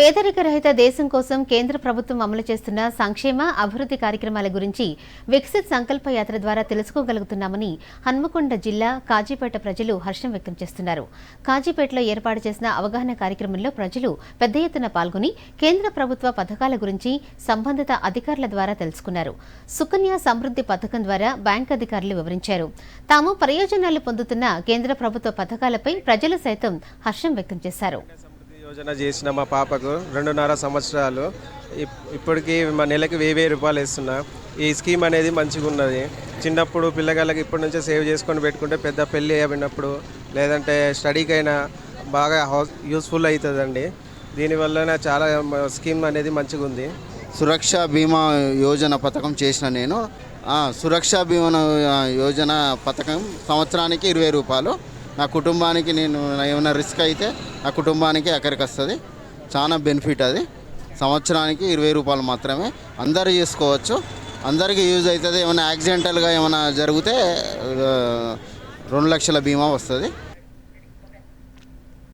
పేదరిక రహిత దేశం కోసం కేంద్ర ప్రభుత్వం అమలు చేస్తున్న సంక్షేమ అభివృద్ధి కార్యక్రమాల గురించి వికసిత్ సంకల్ప యాత్ర ద్వారా తెలుసుకోగలుగుతున్నామని హన్మకొండ జిల్లా కాజీపేట ప్రజలు హర్షం వ్యక్తం చేస్తున్నారు. కాజీపేటలో ఏర్పాటు చేసిన అవగాహన కార్యక్రమంలో ప్రజలు పెద్ద ఎత్తున పాల్గొని కేంద్ర ప్రభుత్వ పథకాల గురించి సంబంధిత అధికారుల ద్వారా తెలుసుకున్నారు. సుకన్య సమృద్ధి పథకం ద్వారా బ్యాంక్ అధికారులు వివరించారు. తాము ప్రయోజనాలు పొందుతున్న కేంద్ర ప్రభుత్వ పథకాలపై ప్రజలు సైతం హర్షం వ్యక్తం చేశారు. యోజన చేసిన మా పాపకు రెండున్నర సంవత్సరాలు. ఇప్- ఇప్పటికి మా నెలకి వెయ్యి వెయ్యి రూపాయలు ఇస్తున్నా ఈ స్కీమ్ అనేది మంచిగా ఉన్నది. చిన్నప్పుడు పిల్లగాళ్ళకి ఇప్పటి నుంచే సేవ్ చేసుకొని పెట్టుకుంటే పెద్ద పెళ్ళి అయినప్పుడు లేదంటే స్టడీకైనా బాగా హౌస్ యూస్ఫుల్ అవుతుందండి. దీనివల్ల చాలా స్కీమ్ అనేది మంచిగా ఉంది. సురక్ష బీమా యోజన పథకం చేసిన నేను. సురక్ష బీమా యోజన పథకం సంవత్సరానికి ఇరవై రూపాయలు. నా కుటుంబానికి నేను ఏమైనా రిస్క్ అయితే నా కుటుంబానికి ఎక్కడికి వస్తుంది. చాలా బెనిఫిట్ అది. సంవత్సరానికి ఇరవై రూపాయలు మాత్రమే. అందరూ చేసుకోవచ్చు. అందరికీ యూజ్ అవుతుంది. ఏమైనా యాక్సిడెంటల్గా ఏమైనా జరిగితే రెండు లక్షల బీమా వస్తుంది.